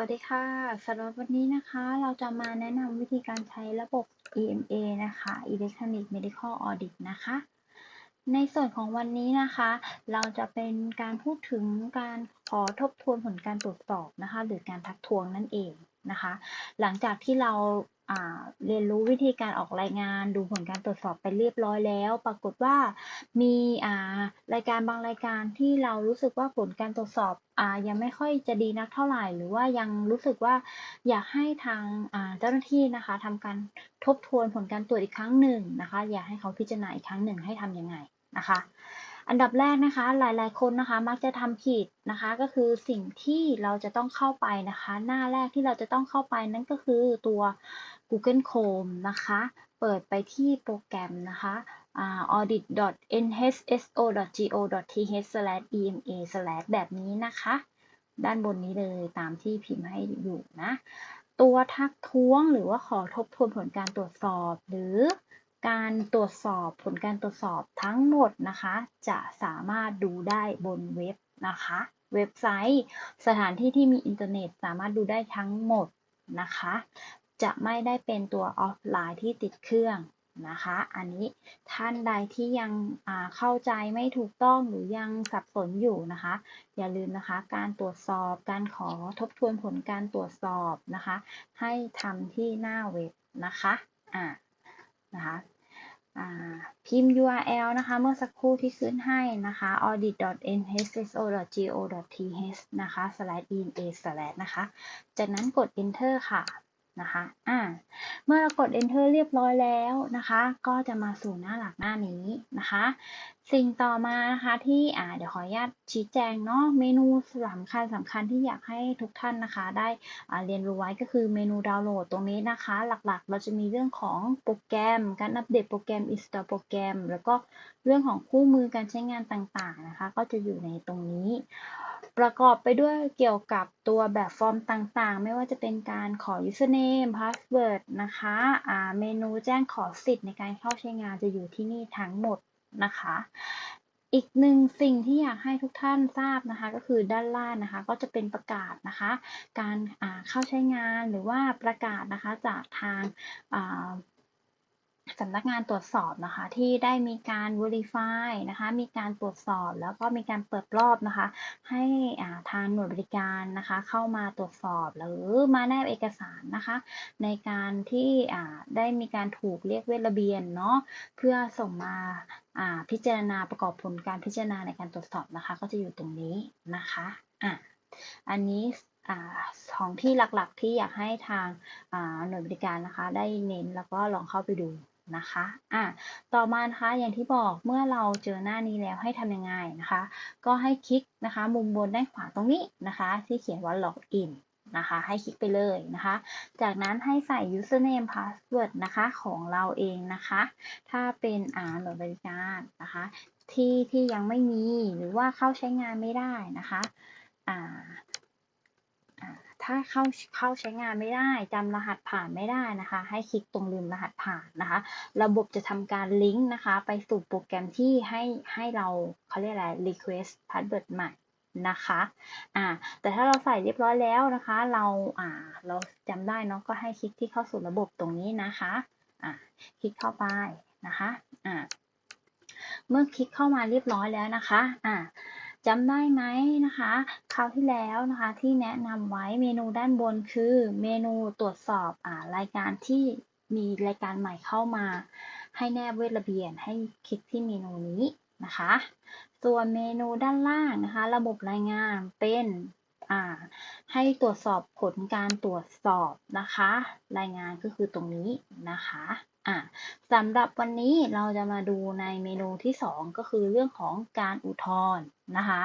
วัสดีค่ะสำหรับวันนี้นะคะ เราจะมาแนะนำวิธีการใช้ระบบ EMA นะคะ Electronic Medical Audit นะคะ ในส่วนของวันนี้นะคะ เราจะเป็นการพูดถึงการขอทบทวนผลการตรวจสอบนะคะ หรือการทักทวงนั่นเองนะคะ หลังจากที่เรา เรียนรู้วิธีการออกรายงานดูผลการตรวจสอบไปเรียบร้อยแล้ว ปรากฏว่ามีรายการบางรายการที่เรารู้สึกว่าผลการตรวจสอบอยังไม่ค่อยจะดีนักเท่าไหร่ หรือว่ายังรู้สึกว่าอยากให้ทางเจ้าหน้าที่นะคะทำการทบทวนผลการตรวจอีกครั้งหนึ่งนะคะ อยากให้เขาพิจารณาอีกครั้งหนึ่งให้ทำยังไงนะคะอันดับแรกนะคะหลายๆคนนะคะมักจะทำผิดนะคะ ก็คือสิ่งที่เราจะต้องเข้าไปนะคะ หน้าแรกที่เราจะต้องเข้าไปนั่นก็คือตัว Google Chrome นะคะ เปิดไปที่โปรแกรมนะคะ audit.nhso.go.th/ema/ แบบนี้นะคะ ด้านบนนี้เลยตามที่พิมพ์ให้อยู่นะ ตัวทักท้วงหรือว่าขอทบทวนผลการตรวจสอบ หรือการตรวจสอบผลการตรวจสอบทั้งหมดนะคะ จะสามารถดูได้บนเว็บนะคะ เว็บไซต์ สถานที่ที่มีอินเทอร์เน็ตสามารถดูได้ทั้งหมดนะคะ จะไม่ได้เป็นตัวออฟไลน์ที่ติดเครื่องนะคะ อันนี้ท่านใดที่ยังเข้าใจไม่ถูกต้องหรือยังสับสนอยู่นะคะ อย่าลืมนะคะ การตรวจสอบการขอทบทวนผลการตรวจสอบนะคะ ให้ทำที่หน้าเว็บนะคะอ่านะคะพิมพ์ URL นะคะ เมื่อสักครู่ที่ขึ้นให้นะคะ audit.nhso.go.th นะคะ slash ema slash นะคะ จากนั้นกด enter ค่ะ นะคะ อ่า เมื่อเรากด enter เรียบร้อยแล้วนะคะ ก็จะมาสู่หน้าหลักหน้านี้นะคะ สิ่งต่อมานะคะที่อ่าเดี๋ยวขออนุญาตชี้แจงเนาะเมนูสำคัญสำคัญที่อยากให้ทุกท่านนะคะ ได้อ่าเรียนรู้ไว้ก็คือเมนูดาวน์โหลดตรงนี้นะคะ หลักๆ เราจะมีเรื่องของโปรแกรม การอัปเดตโปรแกรม install โปรแกรมแล้วก็เรื่องของคู่มือการใช้งานต่างๆนะคะ ก็จะอยู่ในตรงนี้ ประกอบไปด้วยเกี่ยวกับตัวแบบฟอร์มต่างๆ ไม่ว่าจะเป็นการขอ username password นะคะะเมนูแจ้งขอสิทธิ์ในการเข้าใช้งานจะอยู่ที่นี่ทั้งหมด นะคะ อีกหนึ่งสิ่งที่อยากให้ทุกท่านทราบนะคะ ก็คือด้านล่างนะคะ ก็จะเป็นประกาศนะคะ การเข้าใช้งานหรือว่าประกาศนะคะจากทาง สำนักงานตรวจสอบนะคะ ที่ได้มีการ verify นะคะ มีการตรวจสอบแล้วก็มีการเปิดรอบนะคะ ให้ทางหน่วยบริการนะคะ เข้ามาตรวจสอบหรือมาแนบเอกสารนะคะ ในการที่ได้มีการถูกเรียกเวทระเบียนเนาะเพื่อส่งมาพิจารณาประกอบผลการพิจารณาในการตรวจสอบนะคะ ก็จะอยู่ตรงนี้นะคะอะอันนี้ของที่หลักๆที่อยากให้ทางหน่วยบริการนะคะ ได้เน้นแล้วก็ลองเข้าไปดู นะคะ อะ ต่อมานะคะ อย่างที่บอกเมื่อเราเจอหน้านี้แล้วให้ทำยังไงนะคะ ก็ให้คลิกนะคะ มุมบนด้านขวาตรงนี้นะคะ ที่เขียนว่า login นะคะ ให้คลิกไปเลยนะคะ จากนั้นให้ใส่ username password นะคะ ของเราเองนะคะ ถ้าเป็นอ่าหน่วยบริการนะคะ ที่ที่ยังไม่มีหรือว่าเข้าใช้งานไม่ได้นะคะ อ่า ถ้าเข้าเข้าใช้งานไม่ได้จำรหัสผ่านไม่ได้นะคะ ให้คลิกตรงลืมรหัสผ่านนะคะ ระบบจะทำการลิงก์นะคะ ไปสู่โปรแกรมที่ให้ให้เราเขาเรียกอะไร request password ใหม่นะคะ อ่า แต่ถ้าเราใส่เรียบร้อยแล้วนะคะ เรา อ่า เราจำได้เนาะ ก็ให้คลิกที่เข้าสู่ระบบตรงนี้นะคะ อ่า คลิกเข้าไปนะคะ อ่า เมื่อคลิกเข้ามาเรียบร้อยแล้วนะคะ อ่า จำได้ไหมนะคะคราวที่แล้วนะคะที่แนะนำไว้เมนูด้านบนคือเมนูตรวจสอบอ่ารายการที่มีรายการใหม่เข้ามา ให้แนบเวทระเบียนให้คลิกที่เมนูนี้นะคะ ส่วนเมนูด้านล่างนะคะ ระบบรายงานเป็นให้ตรวจสอบผลการตรวจสอบนะคะ รายงานก็คือตรงนี้นะคะ อะสำหรับวันนี้เราจะมาดูในเมนูที่ 2 ก็คือเรื่องของการอุทธรณ์นะคะ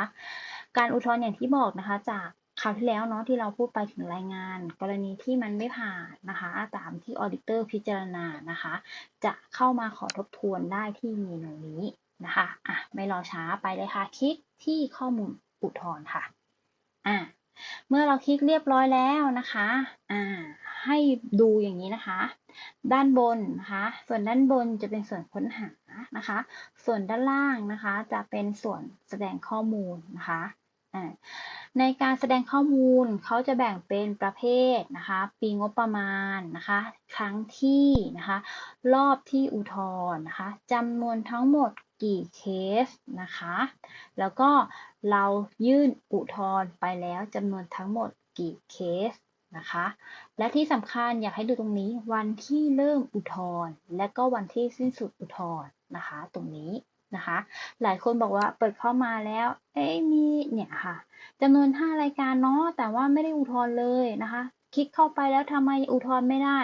การอุทธรณ์อย่างที่บอกนะคะจากคราวที่แล้วเนาะที่เราพูดไปถึงรายงาน กรณีที่มันไม่ผ่านนะคะตามที่ออดิเตอร์พิจารณานะคะ จะเข้ามาขอทบทวนได้ที่เมนูนี้นะคะอะไม่รอช้าไปเลยค่ะ คลิกที่ข้อมูลอุทธรณ์ค่ะอะเมื่อเราคลิกเรียบร้อยแล้วนะคะอ่าให้ดูอย่างนี้นะคะ ด้านบนนะคะส่วนด้านบนจะเป็นส่วนค้นหานะคะ ส่วนด้านล่างนะคะจะเป็นส่วนแสดงข้อมูลนะคะในการแสดงข้อมูลเขาจะแบ่งเป็นประเภทนะคะ ปีงบประมาณนะคะ ครั้งที่นะคะ รอบที่อุทธรณ์นะคะจำนวนทั้งหมดกี่เคสนะคะ แล้วก็เรายื่นอุทธรณ์ไปแล้วจำนวนทั้งหมดกี่เคส นะคะ และที่สำคัญอยากให้ดูตรงนี้วันที่เริ่มอุทธรณ์และก็วันที่สิ้นสุดอุทธรณ์นะคะ ตรงนี้นะคะ หลายคนบอกว่าเปิดเข้ามาแล้ว เอ๊มีเนี่ยค่ะจำนวน 5 รายการเนาะแต่ว่าไม่ได้อุทธรณ์เลยนะคะ คลิกเข้าไปแล้วทำไมอุทธรณ์ไม่ได้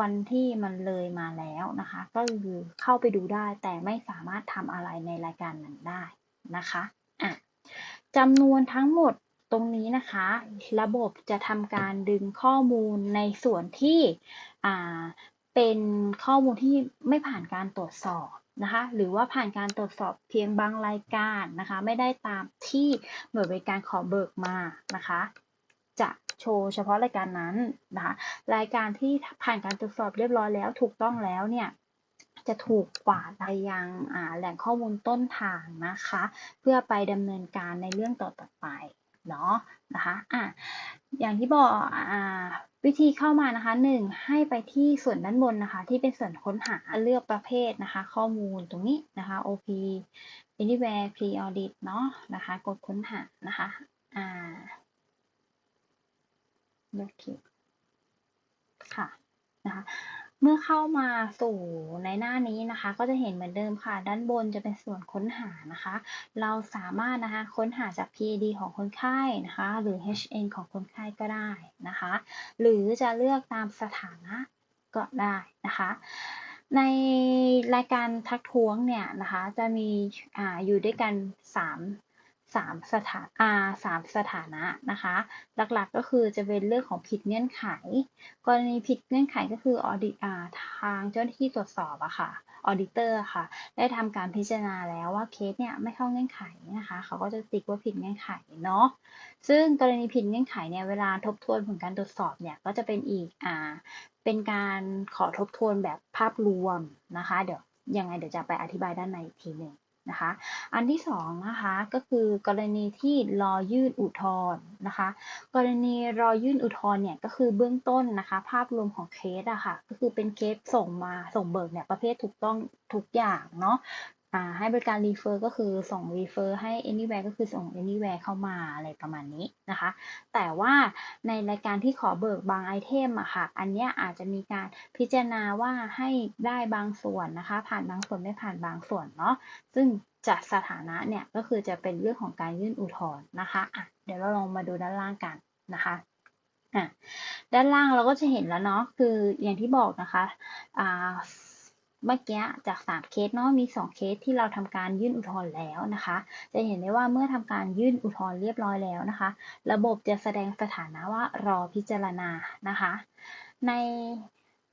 วันที่มันเลยมาแล้วนะคะ ก็คือเข้าไปดูได้แต่ไม่สามารถทำอะไรในรายการนั้นได้นะคะอะจำนวนทั้งหมด ตรงนี้นะคะ ระบบจะทำการดึงข้อมูลในส่วนที่เป็นข้อมูลที่ไม่ผ่านการตรวจสอบนะคะหรือว่าผ่านการตรวจสอบเพียงบางรายการนะคะไม่ได้ตามที่หน่วยบริการขอเบิกมานะคะจะโชว์เฉพาะรายการนั้นนะคะรายการที่ผ่านการตรวจสอบเรียบร้อยแล้วถูกต้องแล้วเนี่ยจะถูกกวาดไปยังแหล่งข้อมูลต้นทางนะคะ เพื่อไปดำเนินการในเรื่องต่อๆไป เนาะนะคะอะอย่างที่บอกอ่าวิธีเข้ามานะคะหนึ่งให้ไปที่ส่วนด้านบนนะคะ ที่เป็นส่วนค้นหาเลือกประเภทนะคะ ข้อมูลตรงนี้นะคะ OP Anywhere Pre Audit เนาะนะคะ กดค้นหานะคะอ่าเลือกคค่ะนะคะ เมื่อเข้ามาสู่ในหน้านี้นะคะ ก็จะเห็นเหมือนเดิมค่ะ ด้านบนจะเป็นส่วนค้นหานะคะ เราสามารถนะคะค้นหาจาก PAD ของคนไข้นะคะ หรือ HN ของคนไข้ก็ได้นะคะ หรือจะเลือกตามสถานะก็ได้นะคะ ในรายการทักท้วงเนี่ยนะคะ จะมีออยู่ด้วยกัน 3 สามสถานาสามสถานะนะคะ หลักๆก็คือจะเป็นเรื่องของผิดเงื่อนไข กรณีผิดเงื่อนไขก็คือออดิตทางเจ้าหน้าที่ตรวจสอบอะค่ะออดิเตอร์ค่ะ ได้ทำการพิจารณาแล้วว่าเคสเนี่ยไม่เข้าเงื่อนไขนะคะ เขาก็จะติ๊กว่าผิดเงื่อนไขเนาะซึ่งกรณีผิดเงื่อนไขเนี่ยเวลาทบทวนผลการตรวจสอบเนี่ยก็จะเป็นอีกอ่าเป็นการขอทบทวนแบบภาพรวมนะคะ เดี๋ยวยังไงเดี๋ยวจะไปอธิบายด้านในอีกทีหนึ่ง นะคะ อันที่สองนะคะก็คือกรณีที่รอยื่นอุทธรณ์นะคะ กรณีรอยื่นอุทธรณ์เนี่ยก็คือเบื้องต้นนะคะ ภาพรวมของเคสอะค่ะก็คือเป็นเคสส่งมาส่งเบิกเนี่ยประเภทถูกต้องทุกอย่างเนาะ ให้บริการรีเฟอร์ก็คือส่งรีเฟอร์ให้ anywhere ก็คือส่ง anywhere เข้ามาอะไรประมาณนี้นะคะ แต่ว่าในรายการที่ขอเบิกบางไอเทมอะค่ะ อันนี้อาจจะมีการพิจารณาว่าให้ได้บางส่วนนะคะ ผ่านบางส่วนไม่ผ่านบางส่วนเนาะ ซึ่งจากสถานะเนี่ยก็คือจะเป็นเรื่องของการยื่นอุทธรณ์นะคะะเดี๋ยวเราลองมาดูด้านล่างกันนะคะด้านล่างเราก็จะเห็นแล้วเนาะ คืออย่างที่บอกนะคะ เมื่อกี้จาก 3 เคสเนาะมี 2 เคสที่เราทำการยื่นอุทธรณ์แล้วนะคะ จะเห็นได้ว่าเมื่อทำการยื่นอุทธรณ์เรียบร้อยแล้วนะคะ ระบบจะแสดงสถานะว่ารอพิจารณานะคะ ใน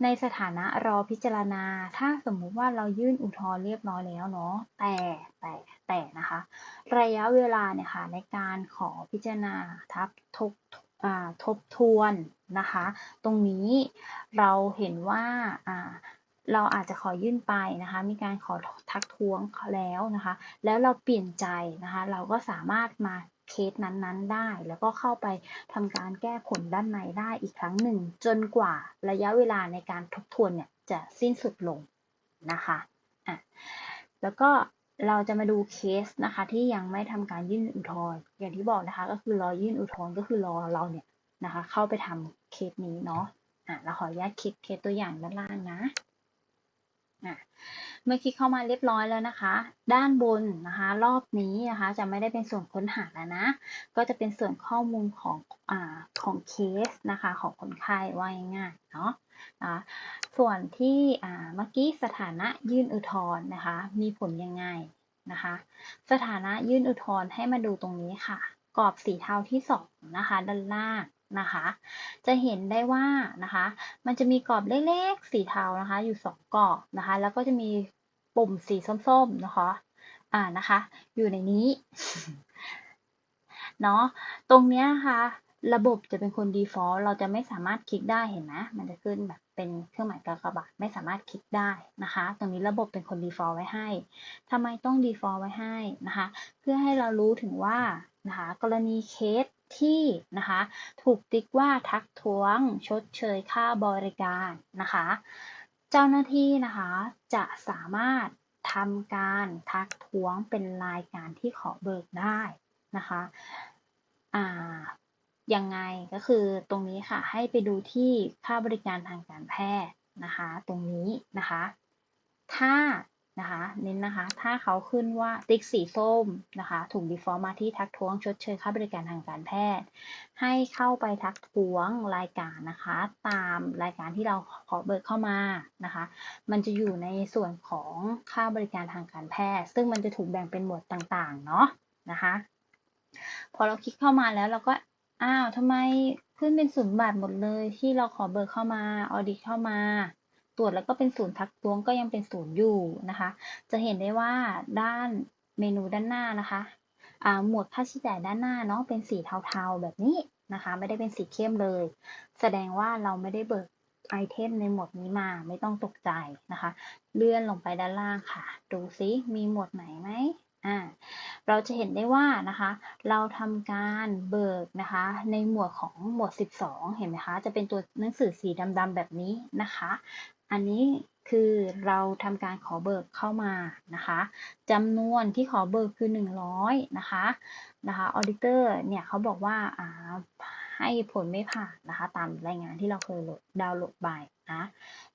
ในสถานะรอพิจารณา ถ้าสมมุติว่าเรายื่นอุทธรณ์เรียบร้อยแล้วเนาะแต่แต่แต่นะคะ ระยะเวลาเนี่ยค่ะในการขอพิจารณาทับทบทบทวนนะคะ ตรงนี้เราเห็นว่า เราอาจจะขอยื่นไปนะคะ มีการขอทักท้วงแล้วนะคะ แล้วเราเปลี่ยนใจนะคะ เราก็สามารถมาเคสนั้นๆ ได้ แล้วก็เข้าไปทำการแก้ผลด้านในได้อีกครั้งหนึ่ง จนกว่าระยะเวลาในการทบทวนเนี่ยจะสิ้นสุดลงนะคะอะแล้วก็เราจะมาดูเคสนะคะที่ยังไม่ทำการยื่นอุทธรณ์อย่างที่บอกนะคะ ก็คือรอยื่นอุทธรณ์ก็คือรอเราเนี่ยนะคะ เข้าไปทำเคสนี้เนาะอะเราขออนุญาตคลิกเคสตัวอย่างด้านล่างนะ เมื่อคลิกเข้ามาเรียบร้อยแล้วนะคะ ด้านบนนะคะ รอบนี้นะคะ จะไม่ได้เป็นส่วนค้นหาแล้วนะ ก็จะเป็นส่วนข้อมูลของอของเคสนะคะ ของคนไข้ว่าง่ายเนาะะส่วนที่เมื่อกี้สถานะยื่นอุทธรณ์นะคะ มีผลยังไงนะคะ สถานะยื่นอุทธรณ์ให้มาดูตรงนี้ค่ะ กรอบสีเทาที่2นะคะ ด้านล่าง นะคะ จะเห็นได้ว่านะคะ มันจะมีกรอบเล็กๆสีเทานะคะ อยู่2กรอบนะคะ แล้วก็จะมีปุ่มสีส้มๆนะคะอ่านะคะ อยู่ในนี้เนาะตรงเนี้ยค่ะ ระบบจะเป็นคน default เราจะไม่สามารถคลิกได้เห็นไหมมันจะขึ้นแบบเป็นเครื่องหมายกากบาทไม่สามารถคลิกได้นะคะ ตรงนี้ระบบเป็นคน default ไว้ให้ทำไมต้อง default ไว้ให้นะคะ เพื่อให้เรารู้ถึงว่านะคะ กรณีเคส ที่นะคะ ถูกติ๊กว่าทักท้วงชดเชยค่าบริการนะคะ เจ้าหน้าที่นะคะจะสามารถทำการทักท้วงเป็นรายการที่ขอเบิกได้นะคะอ่ายังไงก็คือตรงนี้ค่ะให้ไปดูที่ค่าบริการทางการแพทย์นะคะ ตรงนี้นะคะ ถ้า นะคะเน้นนะคะ ถ้าเขาขึ้นว่าติ๊กสีส้มนะคะถูกดีฟอร์มาที่ทักท้วงชดเชยค่าบริการทางการแพทย์ ให้เข้าไปทักท้วงรายการนะคะ ตามรายการที่เราขอเบิกเข้ามานะคะ มันจะอยู่ในส่วนของค่าบริการทางการแพทย์ ซึ่งมันจะถูกแบ่งเป็นหมวดต่างๆเนาะนะคะ พอเราคลิกเข้ามาแล้วเราก็อ้าวทำไมขึ้นเป็นศูนย์บาทหมดเลยที่เราขอเบิกเข้ามาออดิตเข้ามา ตรวจแล้วก็เป็นศูนย์ทักท้วงก็ยังเป็นศูนย์อยู่นะคะ จะเห็นได้ว่าด้านเมนูด้านหน้านะคะหมวดค่าใช้จ่ายด้านหน้าเนาะเป็นสีเทาๆแบบนี้นะคะ ไม่ได้เป็นสีเข้มเลย แสดงว่าเราไม่ได้เบิกไอเทมในหมวดนี้มาไม่ต้องตกใจนะคะ เลื่อนลงไปด้านล่างค่ะ ดูซิมีหมวดไหนไหมอ่าเราจะเห็นได้ว่านะคะ เราทำการเบิกนะคะ ในหมวดของหมวด 12 เห็นไหมคะ จะเป็นตัวหนังสือสีดำๆแบบนี้นะคะ อันนี้คือเราทำการขอเบิกเข้ามานะคะจำนวนที่ขอเบิกคือ 100 นะคะนะคะออดิเตอร์เนี่ยเขาบอกว่าให้ผลไม่ผ่านนะคะ ตามรายงานที่เราเคยโหลดดาวน์โหลดไปนะ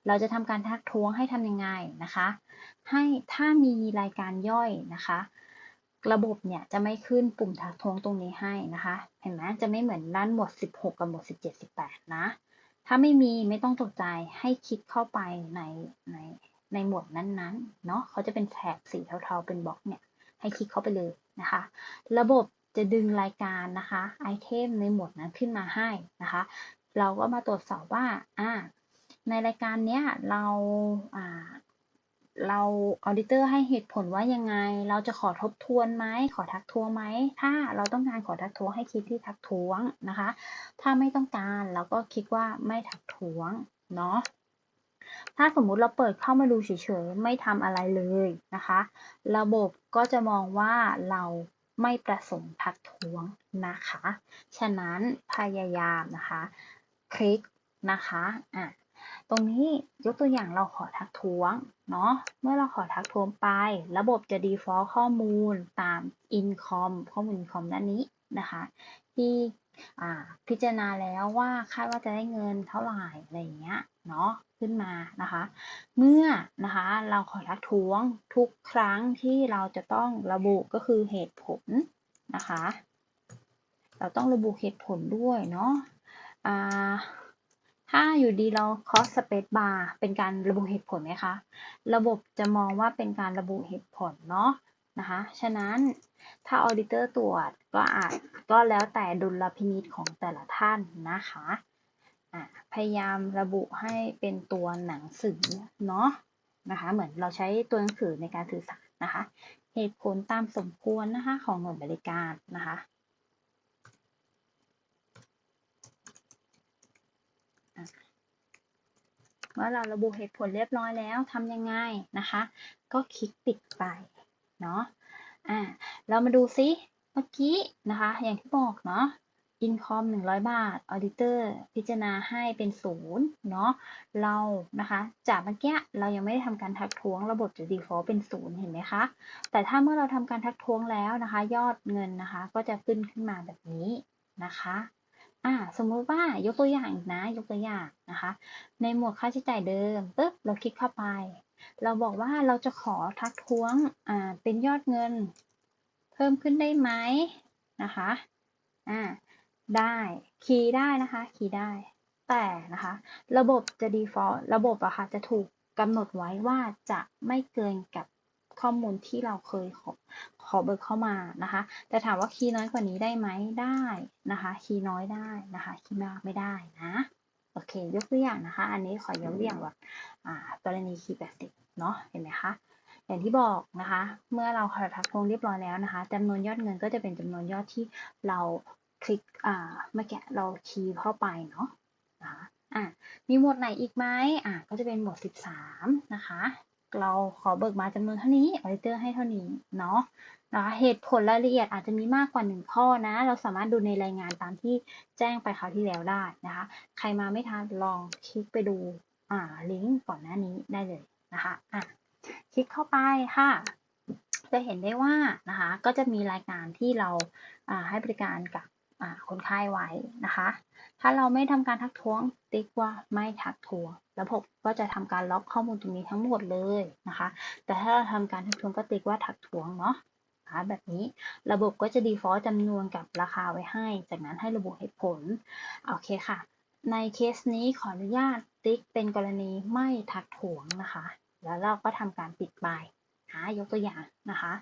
เราจะทำการทักท้วงให้ทำยังไงนะคะ ให้ถ้ามีรายการย่อยนะคะ ระบบเนี่ยจะไม่ขึ้นปุ่มทักท้วงตรงนี้ให้นะคะ เห็นไหมจะไม่เหมือนด้านหมวด16 กับหมวด17 18 นะ ถ้าไม่มีไม่ต้องตกใจให้คลิกเข้าไปในในในหมวดนั้นๆ เนาะเขาจะเป็นแถบสีเทาๆเป็นบล็อกเนี่ย ให้คลิกเข้าไปเลยนะคะ ระบบจะดึงรายการนะคะไอเทมในหมวดนั้นขึ้นมาให้นะคะ เราก็มาตรวจสอบว่าอ่าในรายการเนี้ยเราอ่า เราออดิเตอร์ให้เหตุผลว่ายังไง เราจะขอทบทวนไหมขอทักท้วงไหม ถ้าเราต้องการขอทักท้วงให้คลิกที่ทักท้วงนะคะ ถ้าไม่ต้องการเราก็คลิกว่าไม่ทักท้วงเนาะถ้าสมมุติเราเปิดเข้ามาดูเฉยๆไม่ทำอะไรเลยนะคะ ระบบก็จะมองว่าเราไม่ประสงค์ทักท้วงนะคะ ฉะนั้นพยายามนะคะ คลิกนะคะอะ ตรงนี้ยกตัวอย่างเราขอทักท้วงเนาะ เมื่อเราขอทักท้วงไป ระบบจะ default ข้อมูลตาม incom ข้อมูล incom ด้านนี้นะคะ ที่พิจารณาแล้วว่าคาดว่าจะได้เงินเท่าไหร่อะไรอย่างเงี้ยเนาะขึ้นมานะคะ เมื่อนะคะเราขอทักท้วงทุกครั้งที่เราจะต้องระบุก็คือเหตุผลนะคะ เราต้องระบุเหตุผลด้วยเนาะ ถ้าอยู่ดีเรา cross space bar เป็นการระบุเหตุผลไหมคะ ระบบจะมองว่าเป็นการระบุเหตุผลเนาะนะคะ ฉะนั้นถ้า auditor ตรวจก็อาจก็แล้วแต่ดุลพินิจของแต่ละท่านนะคะะพยายามระบุให้เป็นตัวหนังสือเนาะนะคะ เหมือนเราใช้ตัวหนังสือในการสื่อสารนะคะ เหตุผลตามสมควรนะคะของหน่วยบริการนะคะ เมื่อเราระบุเหตุผลเรียบร้อยแล้วทำยังไงนะคะ ก็คลิกปิดไปเนาะอ่าเรามาดูซิเมื่อกี้นะคะ อย่างที่บอกเนาะอินคอม100บาทออดิเตอร์พิจารณาให้เป็นศูนย์เนาะเรานะคะ จากเมื่อกี้เรายังไม่ได้ทำการทักท้วงระบบจะ default เป็นศูนย์เห็นไหมคะ แต่ถ้าเมื่อเราทำการทักท้วงแล้วนะคะ ยอดเงินนะคะ ก็จะขึ้นขึ้นมาแบบนี้นะคะ อ่าสมมุติว่ายกตัวอย่างนะ ยกตัวอย่างนะคะ ในหมวดค่าใช้จ่ายเดิมปึ๊บเราคลิกเข้าไป เราบอกว่าเราจะขอทักท้วงอ่าเป็นยอดเงิน เพิ่มขึ้นได้ไหมนะคะอ่าได้คีย์ได้นะคะคีย์ได้ แต่นะคะ ระบบจะ default ระบบอะค่ะจะถูกกำหนดไว้ว่าจะไม่เกินกับ ข้อมูลที่เราเคยขอขอเบิกเข้ามานะคะ แต่ถามว่าคีย์น้อยกว่านี้ได้ไหมได้นะคะคีย์น้อยได้นะคะคีย์มากไม่ได้นะโอเคยกตัวอย่างนะคะ อันนี้ขอยกตัวอย่างแบบกรณีคีย์แปดสิบเนาะเห็นไหมคะอย่างที่บอกนะคะ เมื่อเราทักทวงเรียบร้อยแล้วนะคะจำนวนยอดเงินก็จะเป็นจำนวนยอดที่เราคลิกอ่าเมื่อกี้เราคีย์เข้าไปเนาะอะมีหมวดไหนอีกไหมอะก็จะเป็นหมวด 13 นะคะ เราขอเบิกมาจำนวนเท่านี้ออดิเตอร์ให้เท่านี้เนาะนะคะเหตุผลรายละเอียดอาจจะมีมากกว่าหนึ่งข้อนะ เราสามารถดูในรายงานตามที่แจ้งไปคราวที่แล้วได้นะคะ ใครมาไม่ทันลองคลิกไปดูอ่าลิงก์ก่อนหน้านี้ได้เลยนะคะอะคลิกเข้าไปค่ะ จะเห็นได้ว่านะคะ ก็จะมีรายการที่เราอ่าให้บริการกับ คนไข้ไว้นะคะ ถ้าเราไม่ทำการทักท้วงติ๊กว่าไม่ทักท้วง ระบบก็จะทำการล็อกข้อมูลตรงนี้ทั้งหมดเลยนะคะ แต่ถ้าเราทำการทักท้วงก็ติ๊กว่าทักท้วงเนาะะแบบนี้ระบบก็จะ default จำนวนกับราคาไว้ให้ จากนั้นให้ระบุเหตุผล โอเคค่ะ ในเคสนี้ขออนุญาตติ๊กเป็นกรณีไม่ทักท้วงนะคะ แล้วเราก็ทำการปิดไปหายกตัวอย่างนะคะ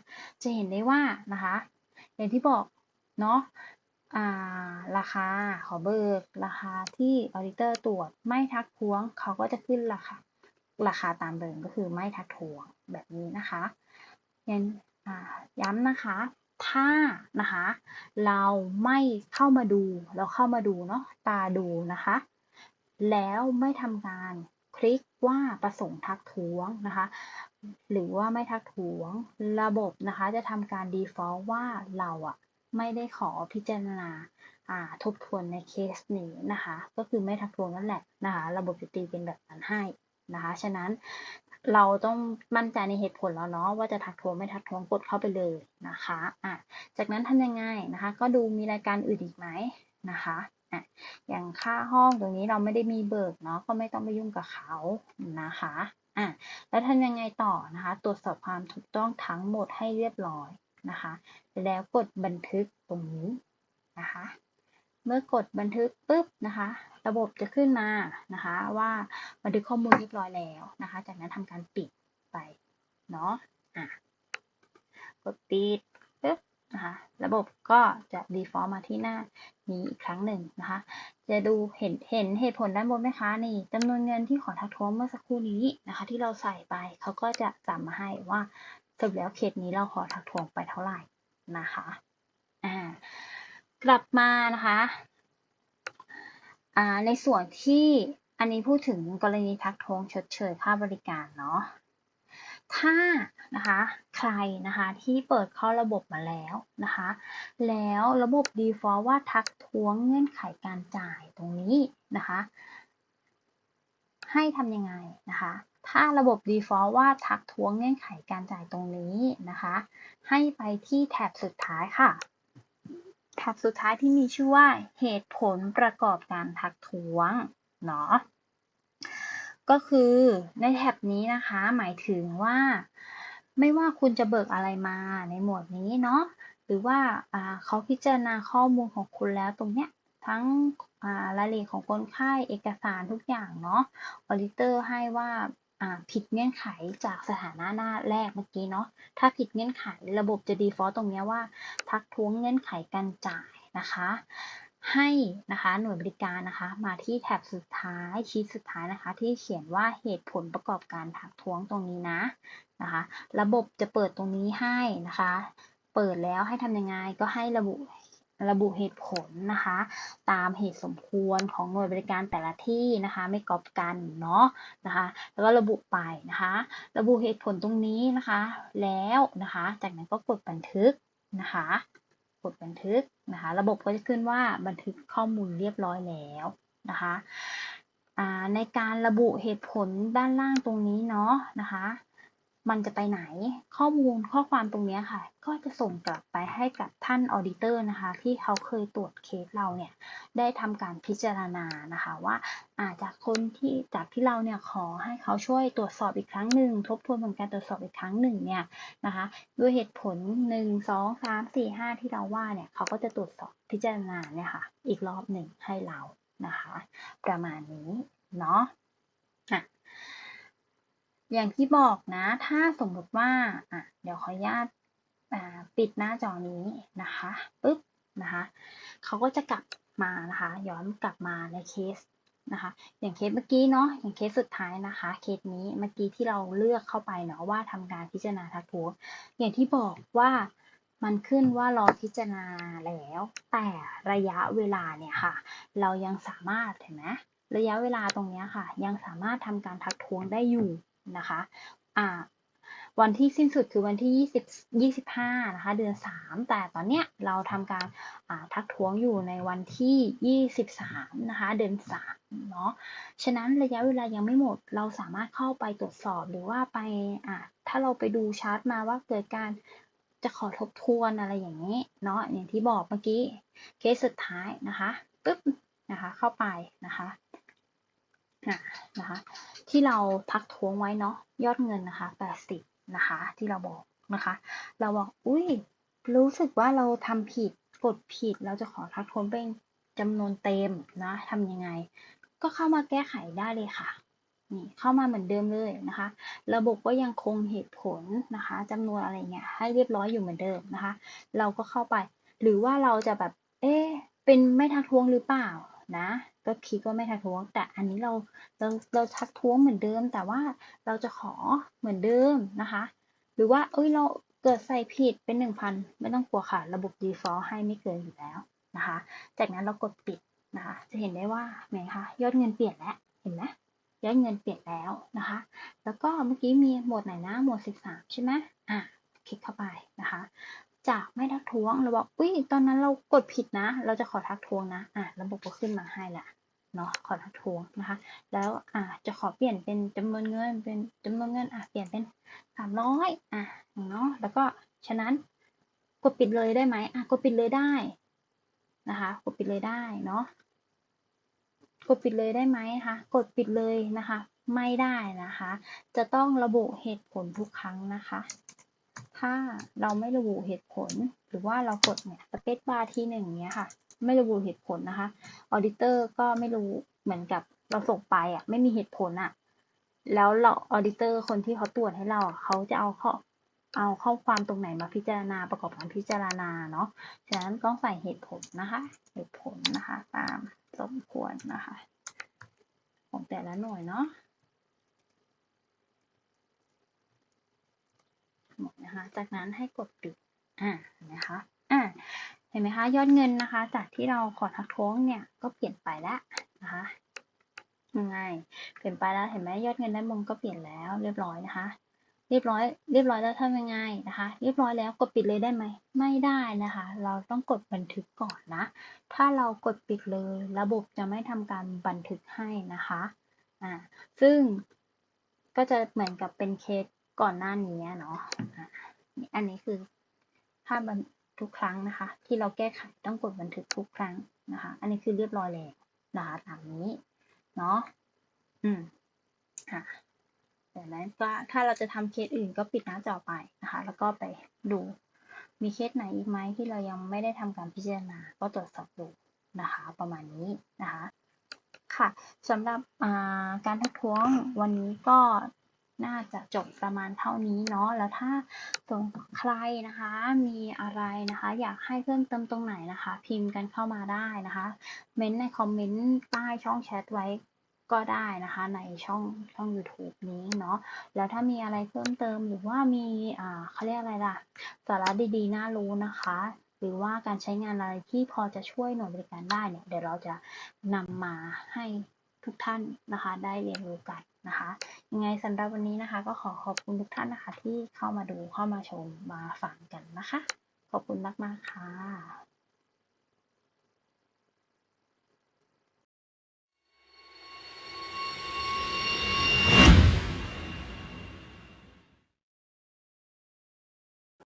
จะเห็นได้ว่านะคะ อย่างที่บอกเนาะ ราคา ขอเบิก ราคาที่ออดิเตอร์ตรวจไม่ทักท้วง เขาก็จะขึ้นราคา ราคาตามเดิมก็คือไม่ทักท้วงแบบนี้นะคะยังย้ำนะคะ ถ้านะคะ เราไม่เข้ามาดู เราเข้ามาดูเนาะ ตาดูนะคะ แล้วไม่ทำการคลิกว่าประสงค์ทักท้วงนะคะ หรือว่าไม่ทักท้วง ระบบนะคะจะทำการ default ว่าเราอะ ไม่ได้ขอพิจารณาทบทวนในเคสนี้นะคะ ก็คือไม่ทักท้วงนั่นแหละนะคะ ระบบจะตีเป็นแบบนั้นให้นะคะ ฉะนั้นเราต้องมั่นใจในเหตุผลแล้วเนาะว่าจะทักท้วงไม่ทักท้วงกดเข้าไปเลยนะคะอะจากนั้นทำยังไงนะคะ ก็ดูมีรายการอื่นอีกไหมนะคะอะอย่างค่าห้องตรงนี้เราไม่ได้มีเบิกเนาะก็ไม่ต้องไปยุ่งกับเขานะคะอะแล้วทำยังไงต่อนะคะ ตรวจสอบความถูกต้องทั้งหมดให้เรียบร้อย นะคะ แล้วกดบันทึกตรงนี้นะคะ เมื่อกดบันทึกปุ๊บนะคะ ระบบจะขึ้นมานะคะ ว่าบันทึกข้อมูลเรียบร้อยแล้วนะคะ จากนั้นทำการปิดไปเนาะอะกดปิดปุ๊บนะคะ ระบบก็จะ default มาที่หน้านี้อีกครั้งหนึ่งนะคะ จะดูเห็นเห็นเหตุผลด้านบนไหมคะนี่จำนวนเงินที่ขอทักท้วงเมื่อสักครู่นี้นะคะ ที่เราใส่ไปเขาก็จะจำมาให้ว่า สรุปแล้วเคสนี้เราขอทักทวงไปเท่าไหร่นะคะอ่ากลับมานะคะอ่าในส่วนที่อันนี้พูดถึงกรณีทักท้วงชดเชยค่าบริการเนาะถ้านะคะใครนะคะที่เปิดเข้าระบบมาแล้วนะคะแล้วระบบ default ว่าทักท้วงเงื่อนไขการจ่ายตรงนี้นะคะให้ทำยังไงนะคะ ถ้าระบบ default ว่าทักท้วงเงื่อนไขการจ่ายตรงนี้นะคะ ให้ไปที่แท็บสุดท้ายค่ะ แท็บสุดท้ายที่มีชื่อว่าเหตุผลประกอบการทักท้วงเนาะก็คือในแท็บนี้นะคะ หมายถึงว่า ไม่ว่าคุณจะเบิกอะไรมาในหมวดนี้เนาะหรือว่าเขาพิจารณาข้อมูลของคุณแล้วตรงเนี้ยทั้งรายละเอียดของคนไข้เอกสารทุกอย่างเนาะออดิเตอร์ให้ว่า ผิดเงื่อนไขจากสถานะหน้าแรกเมื่อกี้เนาะ ถ้าผิดเงื่อนไขระบบจะ default ตรงนี้ว่า ทักท้วงเงื่อนไขการจ่ายนะคะ ให้นะคะหน่วยบริการนะคะ มาที่แท็บสุดท้ายชีทสุดท้ายนะคะ ที่เขียนว่าเหตุผลประกอบการทักท้วงตรงนี้นะนะคะ ระบบจะเปิดตรงนี้ให้นะคะ เปิดแล้วให้ทำยังไงก็ให้ระบุ ระบุเหตุผลนะคะ ตามเหตุสมควรของหน่วยบริการแต่ละที่นะคะ ไม่กอบกันเนาะนะคะ แล้วก็ระบุไปนะคะ ระบุเหตุผลตรงนี้นะคะ แล้วนะคะ จากนั้นก็กดบันทึกนะคะ กดบันทึกนะคะ ระบบก็จะขึ้นว่าบันทึกข้อมูลเรียบร้อยแล้วนะคะในการระบุเหตุผลด้านล่างตรงนี้เนาะนะคะ มันจะไปไหน ข้อมูลข้อความตรงนี้ค่ะ ก็จะส่งกลับไปให้กับท่านออดิเตอร์นะคะ ที่เขาเคยตรวจเคสเราเนี่ย ได้ทำการพิจารณานะคะว่าอาจากคนที่จากที่เราเนี่ยขอให้เขาช่วยตรวจสอบอีกครั้งหนึ่งทบทวนผลการตรวจสอบอีกครั้งหนึ่งเนี่ยนะคะ ด้วยเหตุผล 1 2 3 4 5 ที่เราว่าเนี่ยเขาก็จะตรวจสอบพิจารณาเนี่ยค่ะ อีกรอบหนึ่งให้เรานะคะ ประมาณนี้เนาะ อย่างที่บอกนะ ถ้าสมมติว่าอะเดี๋ยวขออนุญาตปิดหน้าจอนี้นะคะปึ๊บนะคะเขาก็จะกลับมานะคะย้อนกลับมาในเคสนะคะอย่างเคสเมื่อกี้เนาะอย่างเคสสุดท้ายนะคะเคสนี้เมื่อกี้ที่เราเลือกเข้าไปเนาะว่าทำการพิจารณาทักท้วงอย่างที่บอกว่ามันขึ้นว่ารอพิจารณาแล้ว แต่ระยะเวลาเนี่ยค่ะ เรายังสามารถเห็นไหมระยะเวลาตรงนี้ค่ะ ยังสามารถทำการทักท้วงได้อยู่ นะคะอ่าวันที่สิ้นสุดคือวันที่ 20 25 นะคะ เดือน 3 แต่ตอนเนี้ยเราทำการอ่าทักท้วงอยู่ในวันที่ 23 นะคะ เดือน 3 เนาะ ฉะนั้นระยะเวลายังไม่หมด เราสามารถเข้าไปตรวจสอบหรือว่าไปอ่าถ้าเราไปดูชาร์ตมาว่าเกิดการจะขอทบทวนอะไรอย่างนี้ เนาะ อย่างที่บอกเมื่อกี้ เคสสุดท้ายนะคะ ปึ๊บ นะคะ เข้าไปนะคะะนะคะที่เราทักท้วงไว้เนาะยอดเงินนะคะ80นะคะที่เราบอกนะคะ เราบอกอุ้ยรู้สึกว่าเราทำผิดกดผิดเราจะขอทักท้วงเป็นจำนวนเต็มนะทำยังไง ก็เข้ามาแก้ไขได้เลยค่ะนี่เข้ามาเหมือนเดิมเลยนะคะ ระบบก็ยังคงเหตุผลนะคะจำนวนอะไรเงี้ยให้เรียบร้อยอยู่เหมือนเดิมนะคะ เราก็เข้าไป หรือว่าเราจะแบบ เอ๊เป็นไม่ทักท้วงหรือเปล่า นะก็คิดว่าไม่ทักท้วง แต่อันนี้เราเราเราทักท้วงเหมือนเดิม แต่ว่าเราจะขอเหมือนเดิมนะคะ หรือว่าเอ้ยเราเกิดใส่ผิดเป็นหนึ่งพันไม่ต้องกลัวค่ะ ระบบ default ให้ไม่เกินอยู่แล้วนะคะ จากนั้นเรากดปิดนะคะ จะเห็นได้ว่าไหมคะยอดเงินเปลี่ยนแล้วเห็นไหมยอดเงินเปลี่ยนแล้วนะคะ แล้วก็เมื่อกี้มีหมวดไหนนะหมวด 13 ใช่ไหมอะคลิกเข้าไปนะคะ จากไม่ทักท้วงเราบอกอุ้ยตอนนั้นเรากดผิดนะ เราจะขอทักท้วงนะอะระบบก็ขึ้นมาให้ละเนาะขอทักท้วงนะคะ แล้วอะจะขอเปลี่ยนเป็นจำนวนเงินเป็นจำนวนเงินอะเปลี่ยนเป็นสามร้อยอะเนาะแล้วก็ฉะนั้นกดปิดเลยได้ไหมอะกดปิดเลยได้นะคะกดปิดเลยได้เนาะกดปิดเลยได้ไหมคะกดปิดเลยนะคะ ไม่ได้นะคะ จะต้องระบุเหตุผลทุกครั้งนะคะ ถ้าเราไม่ระบุเหตุผล หรือว่าเรากดเนี่ยสเปซบาร์ที่หนึ่งเนี้ยค่ะ ไม่ระบุเหตุผลนะคะออดิเตอร์ก็ไม่รู้เหมือนกับเราส่งไปอะไม่มีเหตุผลอะแล้วเราออดิเตอร์คนที่เขาตรวจให้เราเขาจะเอาข้อเอาข้อความตรงไหนมาพิจารณาประกอบการพิจารณาเนาะฉะนั้นต้องใส่เหตุผลนะคะ เหตุผลนะคะ ตามสมควรนะคะ ของแต่ละหน่วยเนาะ หมดนะคะ จากนั้นให้กดปิดอ่านะคะอ่าเห็นไหมคะยอดเงินนะคะ จากที่เราขอทักท้วงเนี่ยก็เปลี่ยนไปแล้วนะคะยังไงเปลี่ยนไปแล้วเห็นไหมยอดเงินด้านบนก็เปลี่ยนแล้วเรียบร้อยนะคะ เรียบร้อย เรียบร้อยแล้วทำยังไงนะคะ เรียบร้อยแล้วกดปิดเลยได้ไหมไม่ได้นะคะ เราต้องกดบันทึกก่อนนะ ถ้าเรากดปิดเลย ระบบจะไม่ทำการบันทึกให้นะคะอ่าซึ่งก็จะเหมือนกับเป็นเคส ก่อนหน้านี้เนาะอันนี้คือถ้าบันทุกครั้งนะคะ ที่เราแก้ไขต้องกดบันทึกทุกครั้งนะคะ อันนี้คือเรียบร้อยแล้วนะคะตามนี้เนาะอืมค่ะจากนั้นก็ถ้าเราจะทำเคสอื่นก็ปิดหน้าจอไปนะคะ แล้วก็ไปดูมีเคสไหนอีกไหมที่เรายังไม่ได้ทำการพิจารณา ก็ตรวจสอบดูนะคะ ประมาณนี้นะคะ ค่ะสำหรับการทักท้วงวันนี้ก็ น่าจะจบประมาณเท่านี้เนาะแล้วถ้าส่วนใครนะคะมีอะไรนะคะ อยากให้เพิ่มเติมตรงไหนนะคะ พิมพ์กันเข้ามาได้นะคะเม้นในคอมเมนต์ใต้ช่องแชทไว้ก็ได้นะคะในช่องช่อง YouTube นี้เนาะแล้วถ้ามีอะไรเพิ่มเติมหรือว่ามีอ่าเขาเรียกอะไรล่ะสาระดีๆ น่ารู้นะคะ หรือว่าการใช้งานอะไรที่พอจะช่วยหน่วยบริการได้เนี่ยเดี๋ยวเราจะนำมาให้ทุกท่านนะคะ ได้เรียนรู้กัน นะคะยังไงสำหรับวันนี้นะคะ ก็ขอขอบคุณทุกท่านนะคะ ที่เข้ามาดูเข้ามาชมมาฟังกันนะคะ ขอบคุณมากๆค่ะ